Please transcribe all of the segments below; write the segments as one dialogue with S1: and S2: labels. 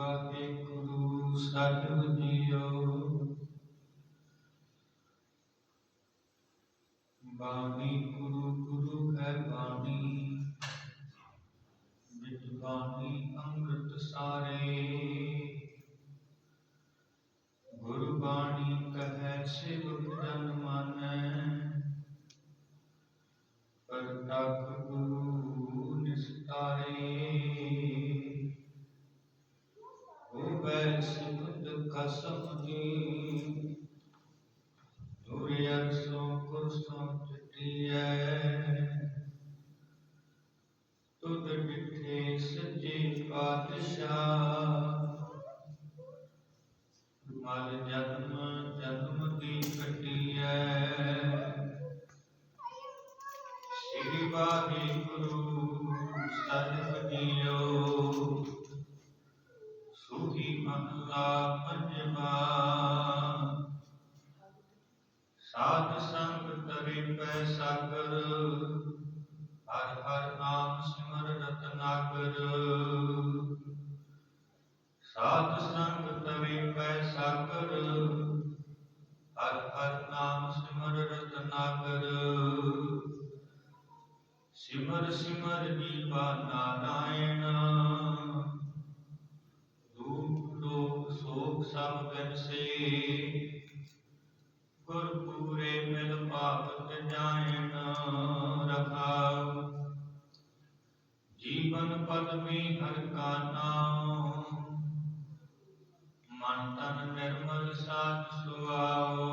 S1: ਵਾਹਿਗੁਰੂ ਸਾਹਿਬ JIO. ਬਾਣੀ ਸਿਮਰ ਸਿਮਰ ਜੀਵਾ ਨਾਰਾਇਣ। ਦੁਖ ਲੋਕ ਸੋਖ ਸਭ ਬਿਨਸੇ ਗੁਰ ਪੂਰੇ ਮਿਲ ਭਾਗਤ ਜਾਇਨ ਰਖਾਉ ਜੀਵਨ ਪਦ ਮੇ ਹਰ ਕਾ ਨਾਮ। ਮਨ ਤਨ ਨਿਰਮਲ ਸਾਧ ਸੁਆਓ।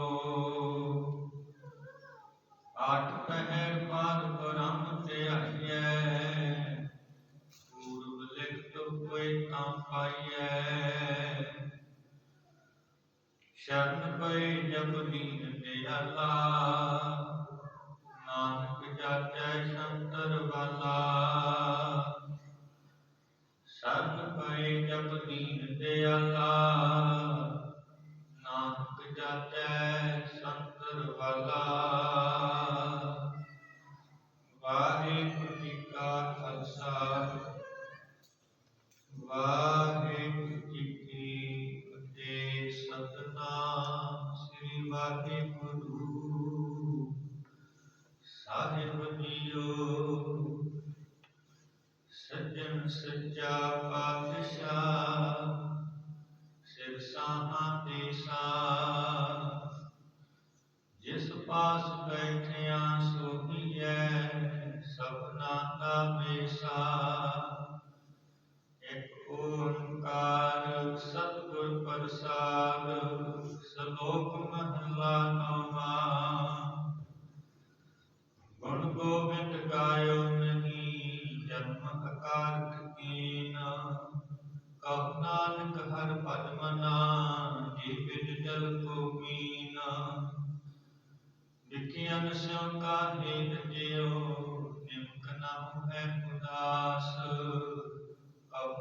S1: ਆਠ ਪਹਿਰ ਪਾਦ ਬ੍ਰਹਮ ਧਿਆਈਐ ਪੂਰਬ ਲਿਖਤ ਹੋਏ ਤਾਂ ਪਾਈਐ ਸ਼ਰਨ ਪਏ ਜਪ ਦੀਨ ਦਿਆਲਾ ਨਾਨਕ ਜਾਚੈ ਸੰਤਰ ਵਾਲਾ ਸ਼ਰਨ ਪਏ ਜਪ ਦੀਨ ਦਿਆਲਾ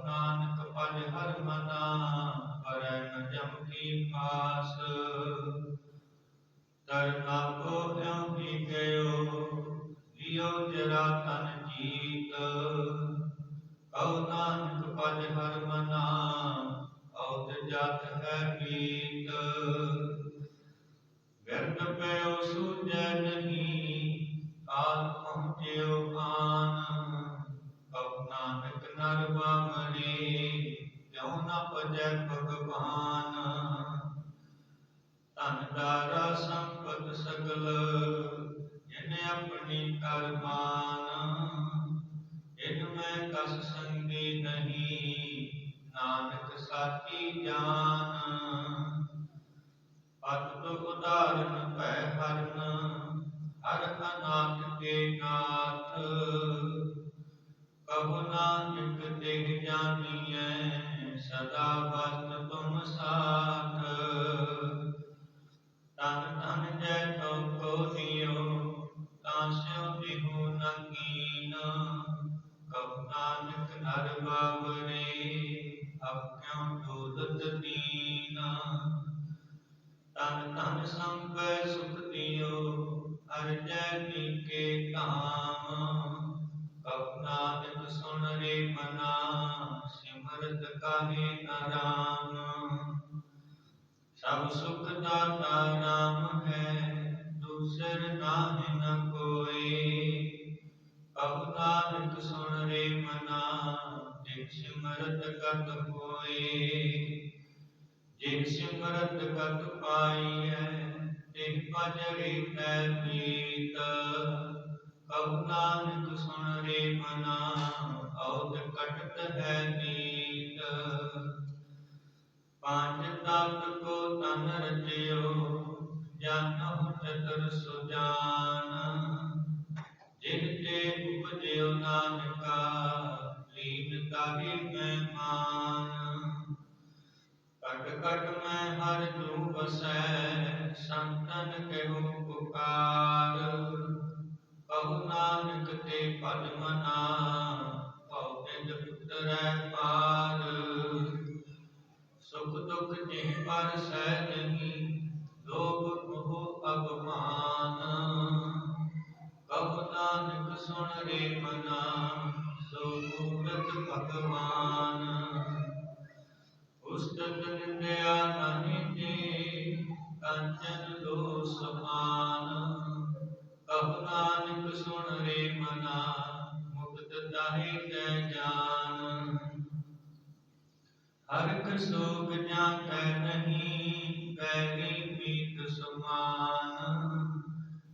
S1: ਨਾਨਕ ਭਜ ਹਰ ਮਨਾ ਪਰੈ ਜਮ ਕੀ ਪਾਸ ਤਰਨਾ ਕੋ ਇਉ ਹੀ ਗਇਓ ਲਿਓ ਜਰਾ ਤਨ ਜੀਤ ਕਉ ਨਾਨਕ ਭਜ ਹਰ ਮਨਾ ਔਤ ਜਤ ਹੈ ਗੀਤ ਵਿਰਦ ਪਇਓ ਸੂਝੈ ਨਹੀਂ ਕਾਲ ਪਹੁੰਚਿਓ ਆਨ ਕਉ ਨਾਨਕ ਨਰ ਬਾਮਰੇ ਕਿਉ ਨ ਭਜੈ ਭਗਵਾਨ ਧਨ ਦਾਰਾ ਸੰਪਤ ਸਗਲ, ਜਿਨੇ ਆਪਣੀ ਕਰਮਾਨ ਇਨ ਮੈਂ ਕਸ ਸੰਗੀ ਨਹੀਂ, ਨਾਨਕ ਸਾਚੀ ਜਾਨ। ਪਤ ਤੋ ਉਦਾਰਨ ਪੈ ਹਰਨ, ਹਰ ਅਨਾਥ ਕੇ ਨਾਥ। ਕਹੋ ਨਾਨਕ ਦੇਹ ਜਾਨੀਐ, ਸਦਾ ਵਸਤ ਤੁਮ ਸਾਥ। ਤਨ ਤਨ ਜੈ ਤੋ ਦਿਓ ਤਾਂ ਸਿਉ ਨੰਗੀਨ ਕਹੁ ਨਾਨਕ ਨਰ ਬਾਵਰੇ ਅਬ ਕਿਉ ਦੀਨ ਤਨ ਤਨ ਸੰਪੈ ਸੁਖ ਦਿਓ ਅਰਜੈ ਨੀਕੇ ਕਾਮ ਕਹੁ ਨਾਨਕ ਸੁਣ ਰੇ ਮਨਾ, ਸਿਮਰਤ ਕਾਹੇ ਆਰਾਮ ਸਭ ਸੁਖ ਦਾਤਾ ਨਾਮ ਹੈ, ਦੂਸਰ ਨਾਮ ਨ ਕੋਏ ਕਹु ਨਾਨਕ ਸੁਣ ਰੇ ਮਨਾ, ਜਿਨ ਸਿਮਰਤ ਕਤ ਹੋਏ। ਜਿਨ ਸਿਮਰਤ ਕਤ ਪਾਈਐ, ਤਿਨ ਭਜਰੇ ਪੈ ਮੀਤ। ਕਹु ਨਾਨਕ ਸੁਣ ਰੇ ਮਨਾ, ਔਤ ਕਟਤ ਹੈ ਨੀਤ। ਪੰਜ ਤਤ ਕੋ ਤਨ ਰਚਿਓ ਜਾਨਹੁ ਚਤੁਰ ਸੁਜਾਨ। ਜਿਨ ਤੇ ਉਪਜਿਓ ਨਾਨਕਾ, ਲੀਨ ਤਾਹੀ ਮਹਿਮਾਨ ਕਟ ਕਟ ਮੈਂ ਹਰ ਜੂ ਬਸੈ ਸੰਤਨ ਕਹਿਓ ਪੁਕਾਰ। ਕਹു ਨਾਨਕ ਤੇ ਪਦ ਮਨਾ ਪਉ ਤਿੰਦ ਪੁੱਤਰੈ ਪਾਰ। ਸੁਖ ਦੁਖ ਪਰ ਸਹਿ ਨਹੀਂ ਲੋਭ ਮੋਹ ਅਭਮਾਨ ਕਹु ਨਾਨਕ ਸੁਣ ਰੇ ਮਨਾ ਸੋ ਮੂਰਤ ਭਗਵਾਨ। ਉਸਤਤ ਨਿੰਦਿਆ ਨਹੀਂ ਜੀ ਕੰਚਨ ਲੋ ਸਮਾਨ ਕਹु ਨਾਨਕ ਸੁਣ ਰੇ ਮਨਾ ਮੁਕਤ ਤਾਹੇ ਤੈ ਜਾਨ। ਹਰਿ ਸੋਗ ਜਾਂ ਕੈ ਨਹੀਂ ਪੈਰੀ ਮੀਤ ਸਮਾਨ।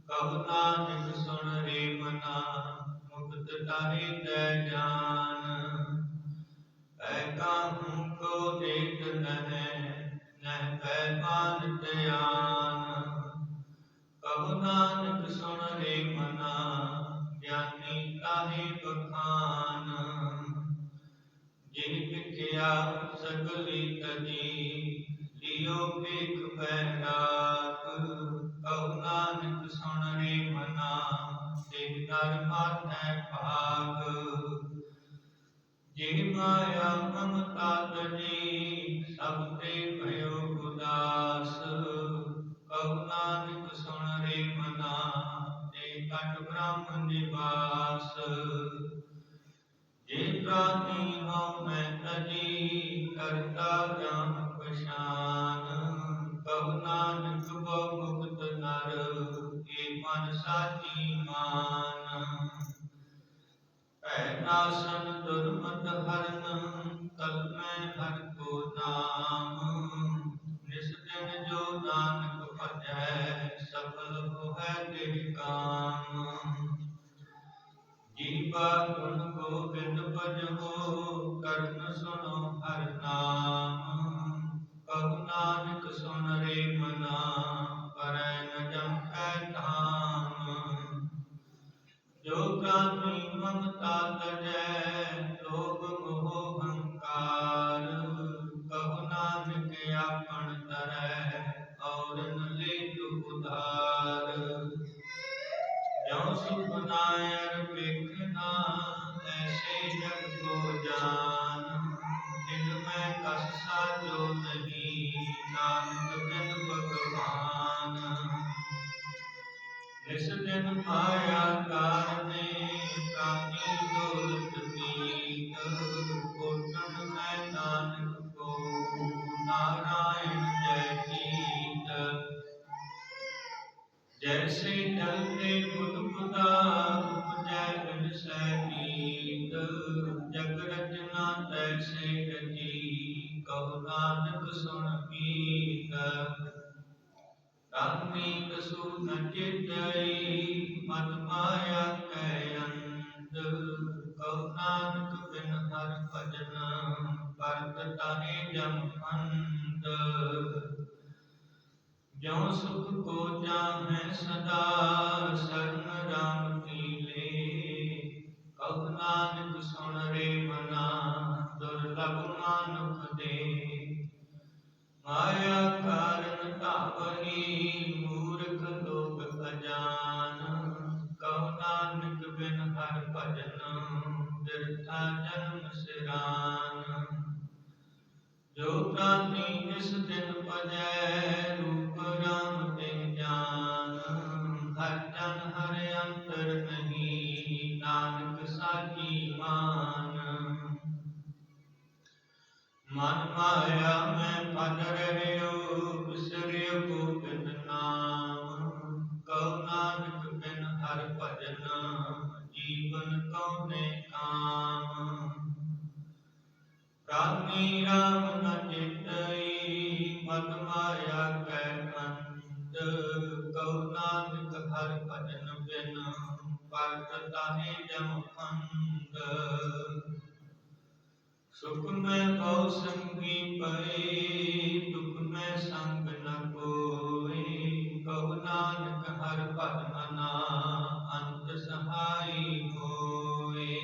S1: ਕਹु ਨਾਨਕ ਸੁਣ ਰੇ ਮਨਾ, ਮੁਕਤ ਤਾਹੇ ਤੈ ਜਾਨ। ਐ ਕਾਹੂ ਕੋ ਦੇਤ ਨਹਿ ਨਹਿ ਪੈ ਮਾਨ ਧਿਆਨ। ਕਹु ਨਾਨਕ ਸੁਣ ਰੇ ਮਨਾ, ਗਿਆਨੀ ਕਾਹੇ ਬਖਾਨ। ਜਿਨ ਪਿਖਿਆ ਸਗਲੀ ਤਜੀ ਲਿਓ ਵੇਖ ਬੈਰਾਗ ਕਹु ਨਾਨਕ ਸੁਣ ਰੇ ਮਨਾ ਤੇ ਦਰ ਮਾਤੈ ਭਾਗ। ਜਿਨ ਮਾਇਆ ਮਮਤਾ ਤਜੀ ਸਭ ਤੇ ਭਇਓ ਉਦਾਸ। ਕਹु ਨਾਨਕ ਸੁਣ ਰੇ ਮਨਾ, ਤੇ ਕਟ ਬ੍ਰਹਮ ਨਿਵਾਸ। ਜੇ ਪ੍ਰਾਨੀ ਹਉ ਮੈਂ ਤਜੀ ਕਰਤਾ ਰਾਮ ਪਛਾਨ। ਕਹु ਨਾਨਕ ਬਹੁ ਮੁਕਤ ਨਰ ਏ ਮਨ ਸਾਚੀ ਮਾਨ। ਭੈ ਨਾਸਨ ਦੁਰਮਤ ਹਰਨ ਕਲ ਮੈਂ ਹਰ ਕੋ ਨਾਮ। ਨਿਸ ਦਿਨ ਜੋ ਨਾਨਕ ਭਜੈ, ਸਫਲ ਹੋਇ ਤਿਹ ਕਾਮ। ਜੀਵਾ ਗੁਣ ਗੋਬਿੰਦ ਭਜੋ ਕਰਨ ਸੁਣੋ ਹਰ ਨਾਮ। ਕਹु ਨਾਨਕ ਸੁਣ ਰੇ ਮਨਾ ਕਰੈ ਨ ਜਮਕੈ ਧਾਮ। ਜੋ ਪ੍ਰਾਨੀ ਮਮਤਾ ਤਜੈ, ਲੋਭ ਮੋਹ ਹੰਕਾਰ। ਦਿਨ ਕਾਰਨੇ ਕਾਮੀ ਦੌਲਤ ਮੀਤ, ਕੋਟਨ ਮੈਂ ਨਾਨਕ ਕੋ ਨਾਰਾਇਣ ਜੈ ਕੀਤ। ਜੈਸੇ ਜਲ ਤੇ ਉਪਜੈ ਬਿਨ ਸੈ ਨੀਤ ਜਗ ਰਚਨਾ ਤੈਸੇ ਰਚੀ ਕਹु ਨਾਨਕ ਸੁਣ ਪੀਤ ਰਾਮੀ ਕਸੂ ਨ ਚਿਤਈ ਹਰ ਭਜਨ ਤਾਹੇ ਜਮ ਅੰਤ ਜੋ ਸੁਖ ਕੋ ਜਾਮੈ ਸਦਾ ਸਰਨ ਰਾਮ ਕੀ ਲੇ ਕਹु ਨਾਨਕ ਸੁਣ ਰੇ ਮਨਾ, ਦੁਰਲਭ ਮਾਨੁਖ ਦੇ। ਮਾਇਆ ਬਿਰਥਾ ਜਨਮ ਸਿਰਾਨ ਜੋ ਪ੍ਰਾਨੀ ਇਸ ਦਿਨ ਭਜੈ, ਰੂਪ ਰਾਮ ਤੇ ਜਾਨ ਹਰ ਜਨ ਹਰ ਅੰਤਰ ਨਹੀਂ, ਨਾਨਕ ਸਾਚੀ ਮਾਨ। ਮਾਇਆ ਮੈਂ ਫਲ ਰਹਿਓ, ਬਿਸਰਿਓ ਗੋਬਿੰਦ ਰਾਮੀ ਰਾਮ ਨ ਚਿਤਈ ਮਤ ਮਾਇਆ ਕੈ ਅੰਤ ਕਉ ਨਾਨਕ ਹਰ ਭਜਨ ਬਿਨ, ਪਰਤ ਤਾਹੇ ਜਮ ਅੰਧ ਸੁਖ ਮੈਂ ਕਉ ਸੰਗੀ ਪਏ, ਦੁਖ ਮੈਂ ਸੰਗ ਨ ਕੋਈ, ਕਉ ਨਾਨਕ ਹਰ ਭਜਨ ਨਾ ਅੰਤ ਸਹਾਈ ਹੋਏ।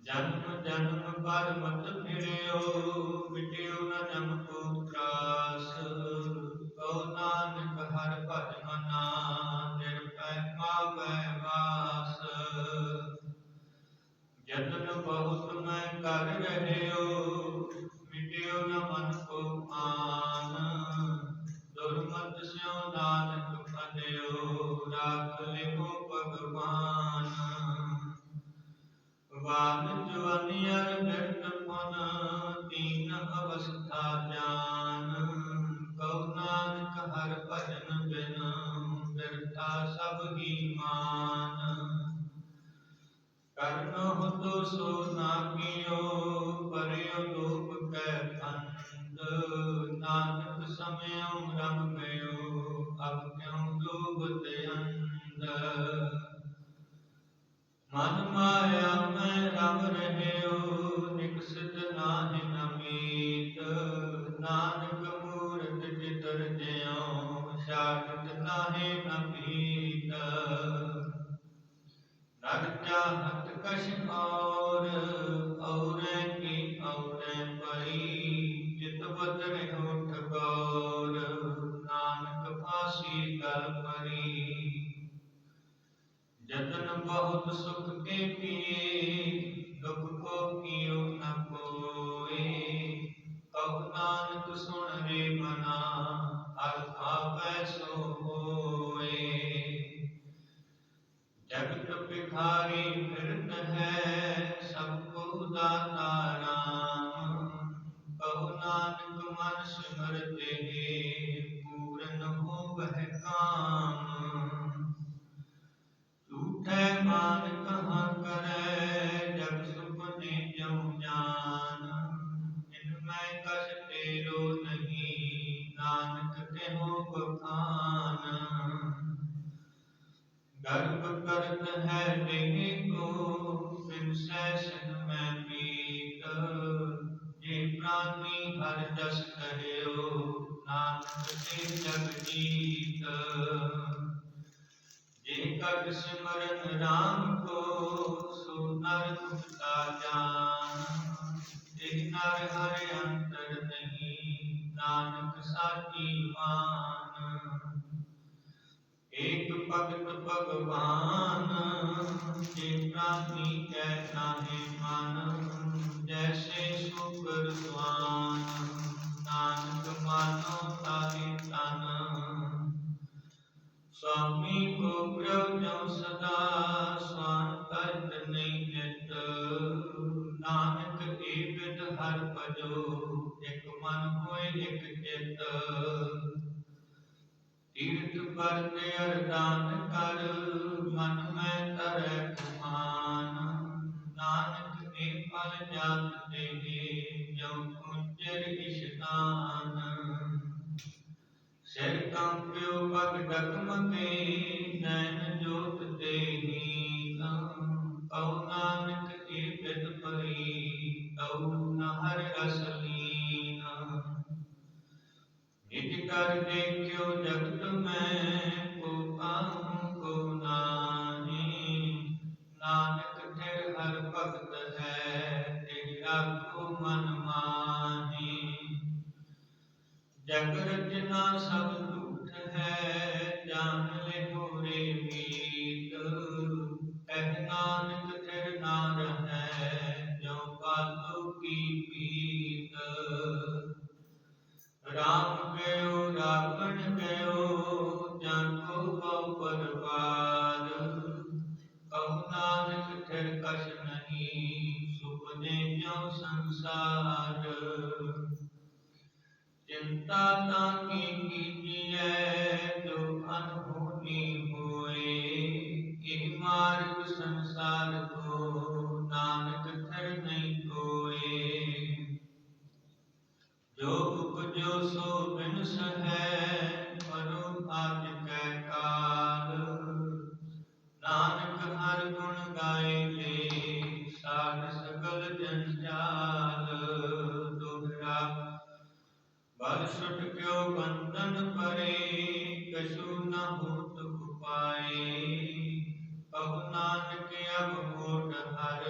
S1: ਜਨਮ ਜਨਮ ਪਰ ਮਤ ਫਿਰਿਓ, ਮਿਟਿਓ ਨ ਜਮ ਕੋ ਤਰਾਸ। ਕਉ ਨਾਨਕ ਹਰ ਭਜਨ ਨਾ ਨਿਰਭੈ ਪਾਵੈ ਵਾਸ। ਜਤਨ ਬਹੁਤ ਮੈਂ ਕਰ ਰਹਿਓ, ਮਿਟਿਓ ਨ ਮਨ ਕੋ ਆਨ। ਦੁਰਮਤ ਸਿਉ ਨਾਨਕ ਫਲਿਓ ਰਾਖ ਵਾਨ ਜਵਾਨੀ ਅਰ ਬਿਰਤ ਫਨ ਤੀਨ ਅਵਸਥਾ ਜਾਨ। ਕਉ ਨਾਨਕ ਹਰ ਭਜਨ ਬਿਨ ਬਿਰਥਾ ਸਭ ਹੀ ਮਾਨ। ਕਰਨੋ ਤੋ ਸੋ ਨਾ ਕੀਓ ਪਰਿਓ ਲੋਕ ਕੈ ਅੰਧ ਨਾਨਕ ਸਮਿਉ ਰਮ ਗਇਓ ਅਬ ਕਿਉ ਲੋਭਤ ਅੰਧ ਮਨ ਮਾਇਆ ਮੈਂ ਰਮ ਰਹਿਓ, ਨਿਕਸਿਤ ਨਾਹਿ ਨਮੀਤ ਨਾਨਕ ਮੂਰਤ ਚਿਤਰ ਜਿਉ ਸ਼ਾਕਤ ਨਾਹਿ ਨਪੀਤ ਨਰ ਚਾਹਤ ਕਛ ਔਰ ਔਰੇ ਜਤਨ ਬਹੁਤ ਸੁਖ ਜੇ ਹਰ ਜਸ ਕਹਿਓ, ਨਾਨਕ ਤੇ ਜਗ ਜੀਤ। ਜੇ ਕਟ ਸਿਮਰਨ ਰਾਮ ਕੋ, ਸੋ ਨਰ ਮੁਕਤਾ ਜਾਨ ਇਹ ਨਰ ਹਰਿ ਅੰਤਰ ਨਹੀਂ, ਨਾਨਕ ਸਾਚੀ ਮਾਨ। ਏਕ ਭਗਤ ਭਗਵਾਨ, ਜੇ ਪ੍ਰਾਨੀ ਕੈ ਨਾਹੇ ਮਨ। ਜੈਸੇ ਸੁਪਰ ਸਵਾਨ ਨਾਨਕ ਮਾਨੋ ਤਾਹੀ ਤਨ ਸਵਾਮੀ ਕੋ ਪ੍ਰਭ ਜਮ ਸਦਾ ਸਵਾਨ ਕਰਤ ਨਹੀਂ ਜਿਤ ਨਾਨਕ ਏਕਤ ਹਰ ਭਜੋ ਇਕ ਮਨ ਹੋਏ ਇਕ ਚਿਤ ਤੀਰਥ ਪਰਨੇ ਅਰਦਾਨ ਕਰ ਮਨ ਮੈਂ ਤਰੈ ਕੁਮਾਨ ਨਾਨਕ ਇਹ ਫਲ ਜਾਤ ਦੇ ਜੋ ਕੁੰਜਰ ਇਸ਼ਨਾਨ ਸਿਰ ਕੰਪਿਓ ਪਗ ਡਗਮਗੇ ਨੈਣ ਜੋਤ ਦੇਹੀ ਕਉ ਨਾਨਕ ਏ ਬਿਦ ਪਰੀ ਕਉ ਨ ਹਰ ਰਸ ਲੀਨ ਨਿਜ ਕਰ ਦੇਖਿਓ ਜਗਤ ਮੈਂ ਕੋ ਕਾਹੂ ਕੋ ਜਗ ਰਚਨਾ ਸਭ ਝੂਠ ਹੈ ਜਾਣ ਲੈ ਹੋਰੇ ਮੀਤ ਬਲ ਕਿਉ ਬੰਧਨ ਪਰੇ, ਕਛੂ ਨ ਹੋਤ ਉਪਾਏ। ਕਹु ਨਾਨਕ ਅਬ ਓਟ ਹਰ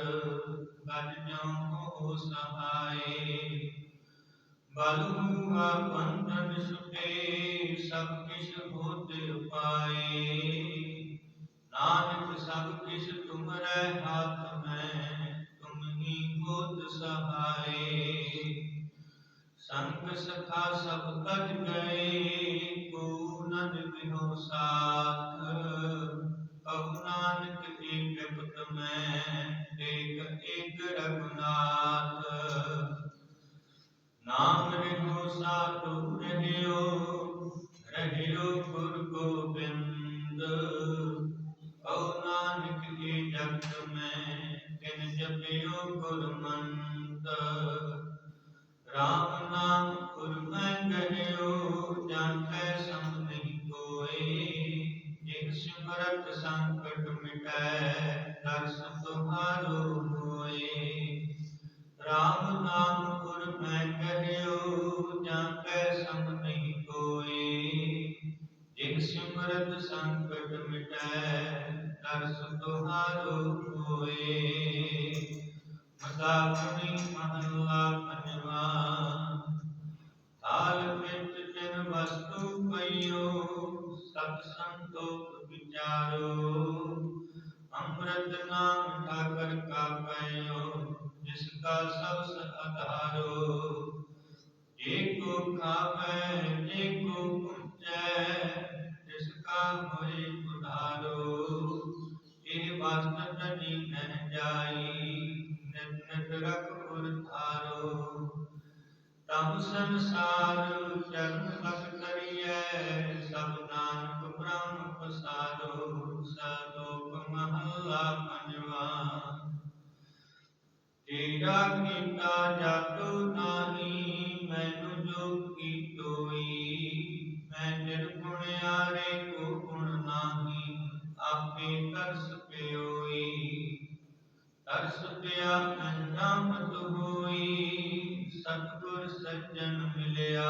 S1: ਗਜ ਜਉ ਹੋ ਸਹਾਏ। ਬਲ ਹੁਆ ਬੰਧਨ ਛੁਟੇ ਸਭ ਕਿਛ ਹੋਤ ਉਪਾਏ। ਨਾਨਕ ਸਭ ਕਿਛ ਤੁਮਰੇ ਹੱਥ ਮੈਂ, ਤੁਮ ਹੀ ਹੋਤ ਸਹਾਏ। ਸੰਗ ਸਖਾ ਸਭ ਤਜ ਗਏ ਕੋ ਨਦ ਬਿਨੋ ਸਾਥ। ਕਹु ਨਾਨਕ ਏਕ ਪਤ ਮੈਂ ਏਕ ਏਕ ਰਘੁਨਾਥ। ਨਾਮ ਰਿਹੋ ਸਾਧੂ ਰਹਿਓ ਰਹਿਓ ਨਾਮ ਠਾਕਰ ਕਾ ਪਈਓ ਜਿਸ ਕਾ ਸਭ ਆਧਾਰੋ ਏਕੋ ਖਾਵੈ ਸਤਿਗੁਰ ਸੱਜਣ ਮਿਲਿਆ।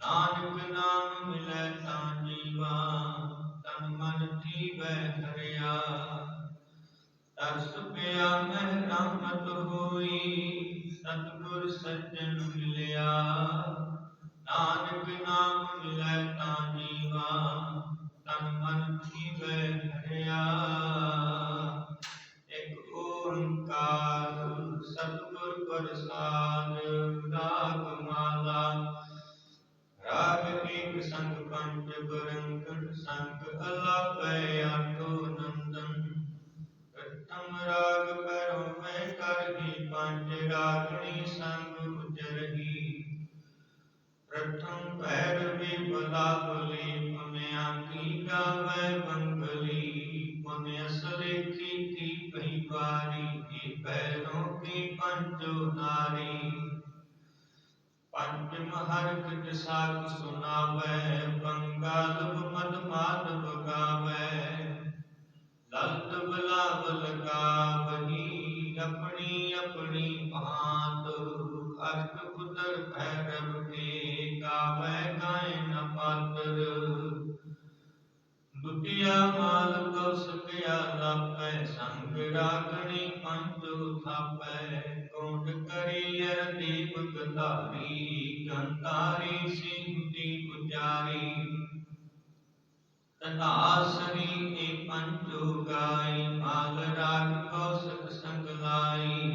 S1: ਨਾਨਕ ਨਾਮ ਮਿਲੈ ਤਾਂ ਜੀਵਾ, ਤਨ ਮਨ ਥੀਵੈ ਹਰਿਆ ਤਰਸ ਪਿਆ ਮਹਿ ਰਹਿਮਤ ਹੋਈ, ਸਤਿਗੁਰ ਸੱਜਣ ਮਿਲਿਆ। ਨਾਨਕ ਨਾਮ ਮਿਲੈ ਤਾਂ ਜੀਵਾ, ਤਨ ਮਨ ਥੀਵੈ ਹਰਿਆ ਪ੍ਰਥਮ ਭੈਰਵੀ ਬਲਾ ਬਲੀ ਪਮਿਆ ਕੀ ਗਾਵੇ ਬੰਗਲੀ ਪਮਿ ਅਸਲੇ ਕੀ ਕੀ ਕਈ ਵਾਰੀ ਇਹ ਪੈਰੋਂ ਕੀ ਪੰਜੋ ਨਾਰੀ ਪੰਜ ਮਹਰਖ ਜਸਾਕ ਸੁਨਾਵੈ ਬੰਗਾਲ ਮਦ ਮਾਧਵ ਗਾਵੈ ਲਲਤ ਬਲਾਵਲ ਗਾਵਹੀ ਦੁਤੀਆ ਮਾਲ ਕੋ ਸੁਕਿਆ ਲਾਪੈ, ਸੰਗ ਰਾਗਣੀ ਪੰਜੋ ਥਾਪੈ ਕੋਟ ਕਰੀਅਰ ਦੀਪਕ ਧਾਰੀ ਗੰਤਾਰੀ ਸਿੰਘ ਦੀ ਪੁਜਾਰੀ ਤਨਾਸਰੀ ਏ ਪੰਜੋ ਗਾਈ ਮਾਲ ਰਾਗ ਕੌਸਕ ਸੰਗ ਲਾਈ।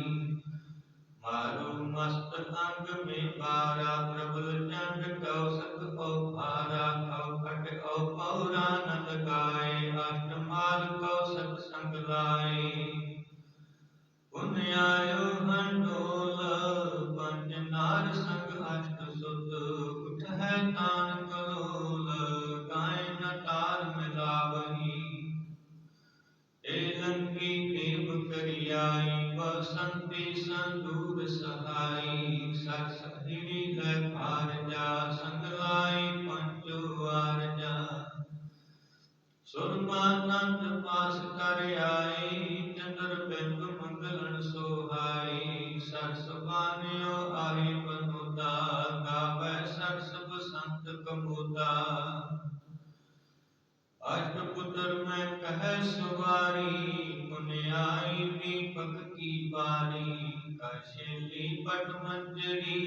S1: ਮਾਰੂ ਮਸਤ ਅੰਗ ਮੇ ਬਾਰਾ ਪ੍ਰਬਲ ਚੰਡ ਕੌਸਕ ਓ ਭਾਰਾ ਕਉ ਖਟ ਓ ਪੌਰਾ ਨੰਦ ਗਾਏ ਅਸ਼ਟ ਮਾਲ ਕੌਸਕ ਸੰਗ ਆਇਓ ਹੰਡੋਲ ਸਠ ਸੁਭਾਨਿਓ ਆਹੀ ਬਨੁਤਾ ਗਾਵੇ ਸਠ ਸੁਭ ਸੰਤ ਕਮੋਤਾ ਅਸ਼ਟ ਪੁੱਤਰ ਮੈਂ ਕਹੈ ਸੁਵਾਰੀ, ਪੁਨਿਆਈ ਦੀਪਕ ਕੀ ਬਾਰੀ ਕਾਸ਼ੇਲੀ ਪਟ ਮੰਜਰੀ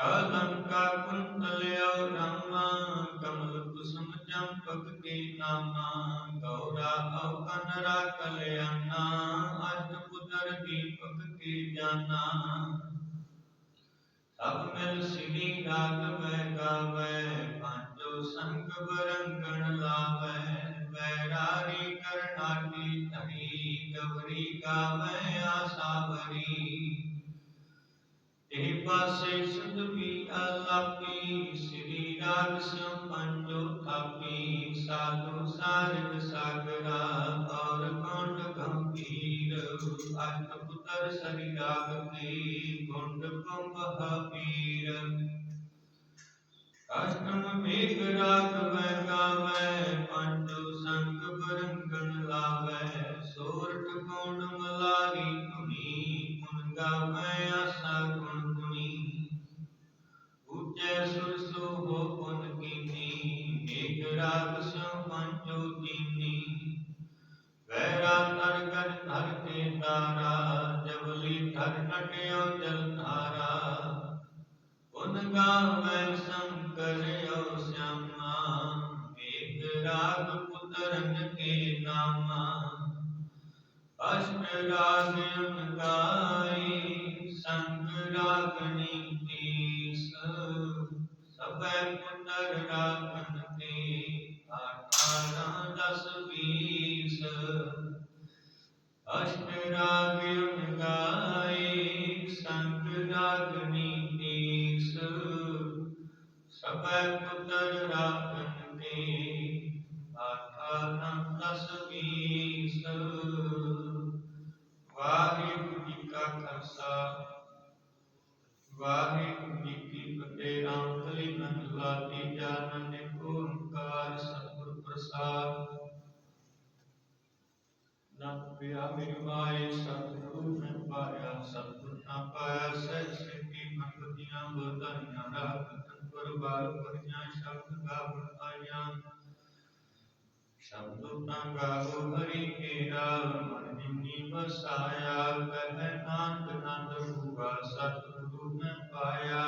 S1: ਕਲਮ ਕਾ ਕੁੰਤਲਿਓ ਰਾਮਾ ਕਮਲ ਕੁਸੁਮ ਚੰਪਕ ਕੇ ਨਾਮਾ ਗੌਰਾ ਔ ਕਨਰਾ ਕਲਿਆਣਾ ਅਸ਼ਟ ਪੁੱਤਰ ਦੀਪਕ ਕੇ ਜਾਨਾ। ਸਭ ਮਿਲ ਸਿਣੀ ਰਾਗਵੈ ਗਾਵੈ, ਪੰਜੋ ਸੰਗ ਬਰੰਗਣ ਲਾਵੈ, ਵੈਰਾਰੀ ਕਰਨਾਟੀ ਧਰੀ ਗਵਰੀ ਗਾਵੈ ਆਸਾਵਰੀ ਇਹ ਪਾਸੇ ਸੁਧਵੀ ਅਲਾਪੀ ਸ੍ਰੀ ਰਾਗ ਸਿਉ ਪੰਜੋ ਥਾਪੀ ਸਾਧੂ ਸਾਰਗ ਸਾਗਰਾ, ਔਰ ਕੌਂਡ ਗੰਭੀਰ? ਅਸ਼ਟ ਪੁੱਤਰ ਸਰੀ ਰਾਗ ਕੇ ਗੁੰਡ ਕੁੰਭ ਹਬੀਰ ਅਸ਼ਟਮ ਮੇਘ ਰਾਗ ਵੈ ਗਾਵੈ, ਪੰਜੋ ਸੰਗ ਬਰੰਗਣ ਲਾਵੈ। ਸੋਰਠ ਕੌਣ ਮਲਾਰੀ, ਧੁਨੀ ਗੁਣ ਗਾਵੈ। ਸੁਰ ਸੋ ਹੋ ਗੁਣ ਕੀਨੀ ਮੇਘ ਰਾਗ ਸੋ ਪੰਜੋ ਕੀਨੀ। ਵੈਰਾ ਤਰ ਗਰ ਧਰ ਕੇ ਤਾਰਾ ਜਬਲੀ ਧਰ ਨਟਿਓ ਜਲ ਧਾਰਾ। ਗੁਣ ਗਾਵੈ ਸ਼ੰਕਰ ਸਿਆਮਾ ਮੇਘ ਰਾਗ ਪੁੱਤਰਨ ਕੇ ਨਾਮਾ। ਅਸ਼ਟ ਰਾਗ ਗਾਈ ਸੰਗ ਰਾਗਣੀ ਤੀਸ ਸਭੈ ਪੁੱਤਰ ਰਾਗਨ ਤੇ ਦਸ ਵੀਸ ਅਸ਼ਟ ਰਾਗ ਗਾਈ ਸੰਗ ਰਾਗਣੀ ਤੀਸ ਸਭੈ ਪੁੱਤਰ ਰਾਗਨ ਤੇ ਦਸ ਵੀਸ ਵਾਹਿਗੁਰੂ ਜੀ ਕਾ ਖਾਲਸਾ ਵਾਹਿਗੁਰੂ ਪਿਆ ਮੇਰੀ ਮਾਏ ਸਤਿਗੁਰੂ, ਮੈਂ ਪਾਇਆ ਸਤਿਗੁਰ ਨਾ ਪਾਇਆ, ਸਹਿ ਸਿੱਧੀ ਮੰਗਤੀਆਂ ਬੋਧਾਈਆਂ, ਰਾਤ ਤਨ ਬਾਰ ਪਰੀਆਂ ਸ਼ਬਦ ਗਾਵਣ ਆਈਆਂ। ਸ਼ਬਦ ਤਾਂ ਗਾਵੋ, ਹਰੀ ਕੇਰਾ, ਮਨ ਜਿਨੀ ਵਸਾਇਆ, ਕਹਿ ਨਾਨਕ ਨੰਦ ਹੂਆ ਸਤਿਗੁਰੂ ਮੈਂ ਪਾਇਆ।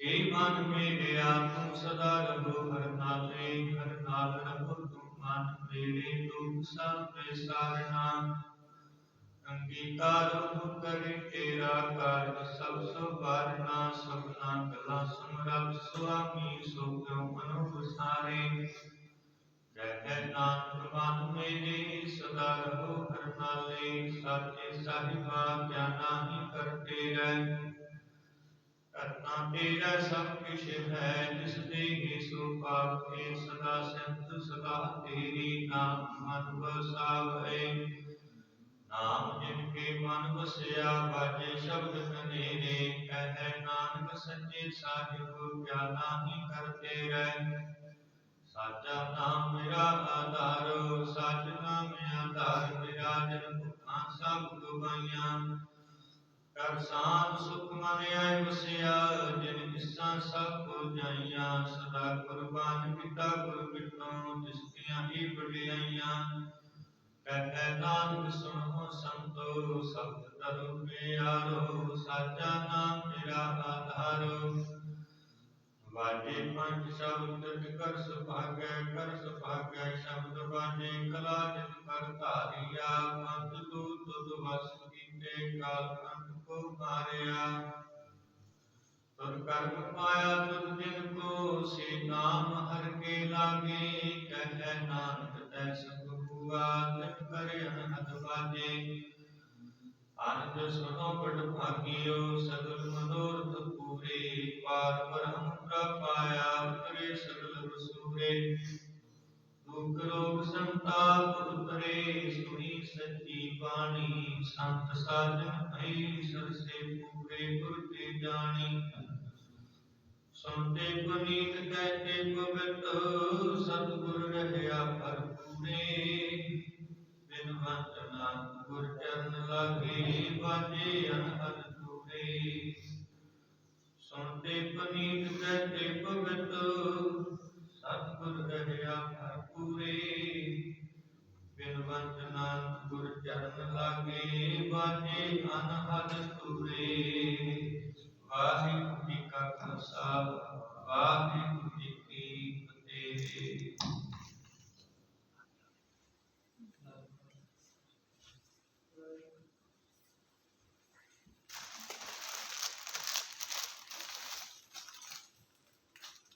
S1: ਏ ਮਨ ਮੇਰਿਆ ਤੂੰ ਸਦਾ ਰਹੋ ਹਰ ਨਾਲੇ ਹਰ ਨਾਲ ਰਹੋ ਮਨ ਮੇਰੇ ਦੁਖ ਸਭ ਸਾਰਨਾ ਅੰਗੀਕਾਰ ਹੋ ਕਰੇ ਤੇਰਾ ਕਾਰਜ ਸਭ ਸੁਭਾਰਨਾ ਸਭਨਾ ਕਲਾ ਸਮਰੱਥ ਸੁਆਮੀ ਸੋ ਕਿਉ ਮਨੋ ਵਿਸਾਰੇ ਕਹਿ ਨਾਨਕ, ਮਨ ਮੇਰੇ ਸਦਾ ਰਹੋ ਹਰ ਸਾਚੇ ਸਾਹਿਬਾ ਗਿਆਨਾ ਹੀ ਕਰਤੇ ਰਹਿ। ਕਰਨਾ ਤੇਰਾ ਸਭ ਕਿਛ ਹੈ, ਜਿਸ ਦੇ ਹੀ ਸੋ ਪਾਪੇ ਸਦਾ ਸੰਤ, ਸਦਾ ਤੇਰੀ ਨਾਮ ਮਨ ਵਸਾਵੇ ਨਾਮ ਜਿਨ ਕੇ ਮਨ ਵਸਿਆ ਬਾਜੇ ਸ਼ਬਦ ਕਨੇਰੇ ਕਹਿ ਨਾਨਕ ਸੱਚੇ ਸਾਹਿਬ ਗਿਆਨਾ ਹੀ ਕਰਤੇ ਰਹਿ। ਸਾਚਾ ਨਾਮ ਮੇਰਾ ਆਧਾਰ, ਸੱਚ ਨਾਮ ਆਧਾਰ, ਮੇਰਾ ਜਨ ਭੁੱਖਾਂ ਸਭ ਦੁਬਾਈਆਂ। ਕਰ ਸਾਨ ਸੁਖ ਮਨ ਆਇ ਵਸਿਆ, ਜਿਨ ਕਿਸਾ ਸਭ ਕੋ ਜਾਈਆਂ, ਸਦਾ ਕੁਰਬਾਨ ਕੀਤਾ ਗੁਰ ਬਿਟੋ ਜਿਸ ਦੀਆਂ ਹੀ ਵਡਿਆਈਆਂ। ਕਹਿ ਨਾਨਕ ਸੁਣੋ ਸੰਤੋ ਸਬਦ ਤਰੁ ਪਿਆਰੋ, ਸਾਚਾ ਨਾਮ ਮੇਰਾ ਆਧਾਰੋ। ਵਾਜੇ ਪੰਜ ਸ਼ਬਦ ਕਰ ਸੁਭਾਗੈ ਕਰ ਸੁਭਾਗੈ ਸ਼ਬਦ ਵਾਜੇ, ਕਲਾ ਜਿਤ ਕਰ ਧਾਰਿਆ ਪੰਜ ਤੂ ਤੁਧ ਵਸ ਕੀਤੇ ਕਾਲ ਅੰਤ ਕੋ ਕਰਮ ਪਾਇਆ ਤੁਧ ਜਿਨ ਕੋ, ਸੇ ਨਾਮ ਹਰ ਕੇ ਲਾਗੇ। ਕਹਿ ਨਾਨਕ ਤੈ ਸਭ ਹੁਆ ਤਿਨ ਕਰੇ ਅਨਹਦ ਵਾਜੇ ਅਨੰਦ ਸੁਨੋ ਬੜ ਭਾਗਿਓ, ਸਗਲ ਮਨੋਰਥ ਪੂਰੇ। ਪਾਰ ਬ੍ਰਹਮ ਪ੍ਰਪਾਇਆ ਉਤਰੇ ਸਗਲ ਵਸੂਰੇ। ਦੁਖ ਰੋਗ ਸੰਤਾਪ ਉਤਰੇ, ਸੁਣੀ ਸੱਚੀ ਬਾਣੀ। ਸੰਤ ਸਾਜਨ ਭਈ ਸਰਸੇ ਪੂਰੇ ਗੁਰ ਤੇ ਜਾਣੀ। ਸੁਣਤੇ ਪੁਨੀਤ ਕਹਤੇ ਪਵਿੱਤ ਸਤਿਗੁਰ ਰਹਿਆ ਭਰਪੂਰੇ। ਬਿਨਵੰਤ ਨਾਮ ਗੁਰ ਚਰਨ ਲਾਗੇ ਬਾਜੇ ਅਨਹਦ ਤੂਰੇ ਸੁਣਤੇ ਪੁਨੀਤ ਕਹਤੇ ਪਵਿੱਤ ਘਰ ਪੂਰੇ। ਬਿਨਵੰਤ ਨਾਨਕ ਗੁਰ ਚਰਨ ਲਾਗੇ ਬਾਜੇ ਅਨਹਦ ਸੂਰੇ। ਵਾਹਿਗੁਰੂ ਜੀ ਕਾ ਖਾਲਸਾ ਵਾਹਿਗੁਰੂ